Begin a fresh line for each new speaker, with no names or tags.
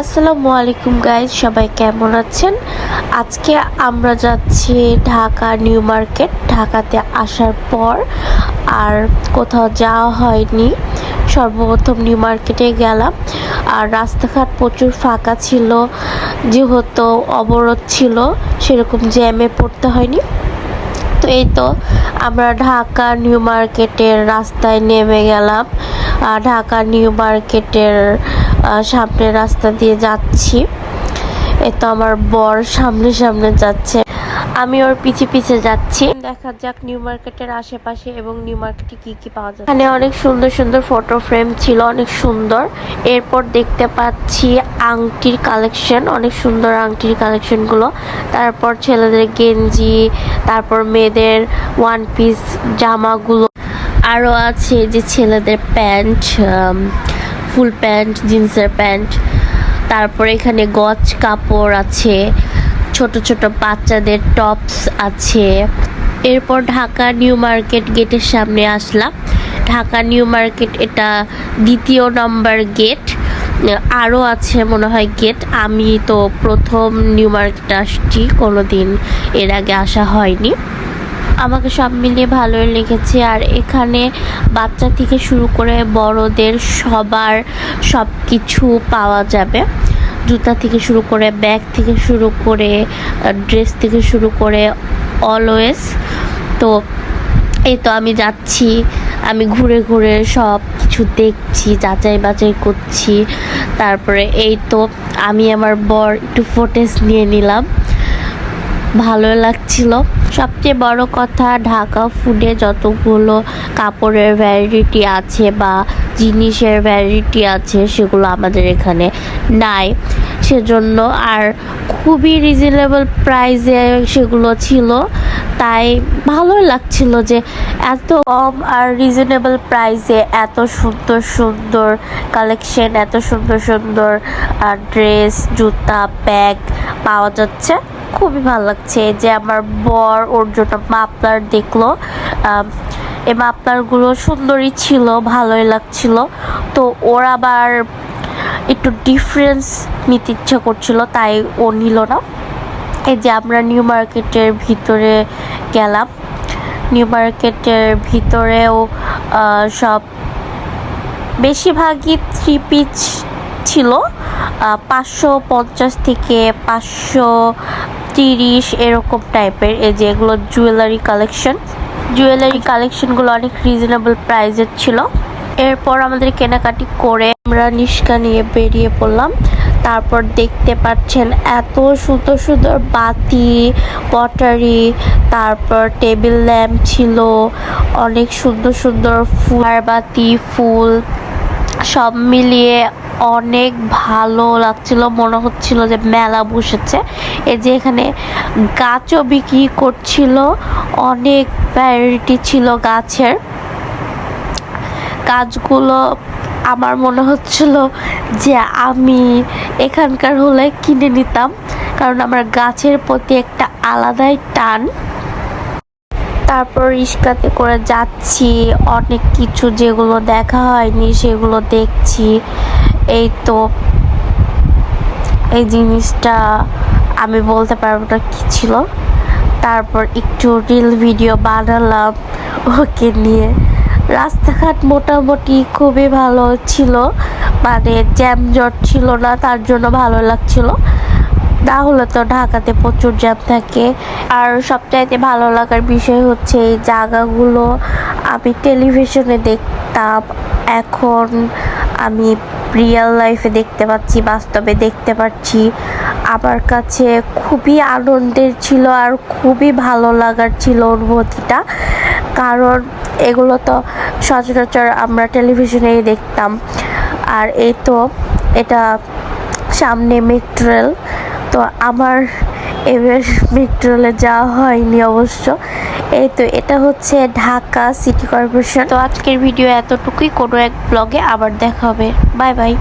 আসসালামু আলাইকুম গাইজ সবাই কেমন আছেন? আজকে আমরা যাচ্ছি ঢাকা নিউ মার্কেট। ঢাকাতে আসার পর আর কোথাও যাওয়া হয়নি। সর্বপ্রথম নিউ মার্কেটে গেলাম। আর রাস্তাঘাট প্রচুর ফাঁকা ছিল, যেহেতু অবরোধ ছিল, সেরকম জ্যামে পড়তে হয়নি। তো এই তো আমরা ঢাকা নিউ মার্কেটের রাস্তায় নেমে গেলাম। ঢাকা নিউ মার্কেটের সামনে সামনের রাস্তা দিয়ে যাচ্ছি। এ তো আমার বর সামনে সামনে যাচ্ছে। আমি ওর পিছে পিছে যাচ্ছি। দেখা যাক নিউ মার্কেটের আশেপাশে এবং নিউ মার্কেটে কি কি পাওয়া যায় এখানে অনেক সুন্দর সুন্দর ফটো ফ্রেম ছিল, অনেক সুন্দর। এরপর দেখতে পাচ্ছি আংটির কালেকশন অনেক সুন্দর আংটির কালেকশনগুলো। তারপর ছেলেদের গেঞ্জি, তারপর মেয়েদের ওয়ান পিস জামাগুলো। আরও আছে যে ছেলেদের প্যান্ট ফুল প্যান্ট, জিন্সের প্যান্ট। তারপর এখানে গজ কাপড় আছে। ছোট ছোট বাচ্চাদের টপস আছে। এরপর ঢাকা নিউ মার্কেট গেটের সামনে আসলাম। ঢাকা নিউ মার্কেট এটা দ্বিতীয় নম্বর গেট। আরও আছে মনে হয় গেট। আমি তো প্রথম নিউ মার্কেট আসছি কোনো দিন এর আগে আসা হয়নি। আমাকে সব মিলিয়ে ভালোই লেগেছে। আর এখানে বাচ্চা থেকে শুরু করে বড়দের সবার সব কিছু পাওয়া যাবে। জুতা থেকে শুরু করে ব্যাগ থেকে শুরু করে ড্রেস থেকে শুরু করে অলওয়েজ তো এই তো আমি যাচ্ছি, আমি ঘুরে ঘুরে সব কিছু দেখছি, যাচাই বাছাই করছি। তারপরে এই তো আমি আমার বর একটু ফুটেজ নিয়ে নিলাম। ভালো লাগছিল। সবচেয়ে বড় কথা, ঢাকা ফুডে যতগুলো কাপড়ের ভ্যারাইটি আছে বা জিনিসের ভ্যারাইটি আছে, সেগুলো আমাদের এখানে নাই। সেজন্য আর খুবই রিজনেবল প্রাইসে সেগুলো ছিল। তাই ভালোই লাগছিল যে এত কম আর রিজনেবল প্রাইসে এত সুন্দর সুন্দর কালেকশন এত সুন্দর সুন্দর ড্রেস জুতা ব্যাগ পাওয়া যাচ্ছে। খুবই ভালো লাগছে যে আমার বর ওর জন্য মাপলার দেখল। এই মাপলারগুলো সুন্দরই ছিল, ভালোই লাগছিল। তো ওর আবার একটু ডিফারেন্স নিতে ইচ্ছা করছিল, তাই ও নিল না। এই যে আমরা নিউ মার্কেটের ভিতরে গেলাম। নিউ মার্কেটের ভিতরেও সব বেশিরভাগই থ্রি পিচ ছিল। পাঁচশো পঞ্চাশ থেকে পাঁচশো তিরিশ এরকম টাইপের এই যে এগুলো জুয়েলারি কালেকশন জুয়েলারি কালেকশনগুলো অনেক রিজনেবল প্রাইজের ছিল। এরপর আমাদের কেনাকাটি করে আমরা নিষ্কা নিয়ে বেরিয়ে পড়লাম। তারপর দেখতে পাচ্ছেন এত সুন্দর সুন্দর বাতি, পটারি, তারপর টেবিল ল্যাম্প ছিল, অনেক সুন্দর সুন্দর ফুল বাতি, ফুল, সব মিলিয়ে অনেক ভালো লাগছিল, মনে হচ্ছিল যে মেলা বসেছে। এই যে এখানে গাছও বিক্রি করছিল, অনেক ভ্যারাইটি ছিল গাছের। গাছগুলো আমার মনে হচ্ছিল যে আমি এখানকার হলে কিনে নিতাম, কারণ আমার গাছের প্রতি একটা আলাদাই টান। তারপর রিক্সাতে করে যাচ্ছি, অনেক কিছু যেগুলো দেখা হয়নি সেগুলো দেখছি। এই তো এই জিনিসটা আমি বলতে পারব না কি ছিল। তারপর একটু রিল ভিডিও বানালাম ওকে নিয়ে। রাস্তাঘাট মোটামুটি খুবই ভালো ছিল। মানে জ্যাম জট ছিল না, তার জন্য ভালো লাগছিল। না হলে তো ঢাকাতে প্রচুর জ্যাম থাকে। আর সবচাইতে ভালো লাগার বিষয় হচ্ছে এই জায়গাগুলো। আমি টেলিভিশনে দেখতাম, এখন আমি রিয়েল লাইফে দেখতে পাচ্ছি, বাস্তবে দেখতে পাচ্ছি। আমার কাছে খুবই আনন্দের ছিল আর খুবই ভালো লাগার ছিল অনুভূতিটা। কারণ এগুলো তো সচরাচর আমরা টেলিভিশনেই দেখতাম। আর এই তো এটা সামনে মেট্রেল তো আমার এবার মেট্রোলে যাওয়া হয়নি অবশ্য। এই তো এটা হচ্ছে ঢাকা সিটি কর্পোরেশন তো আজকের ভিডিও এতটুকুই। কোনো এক ব্লগে আবার দেখা হবে। Bye bye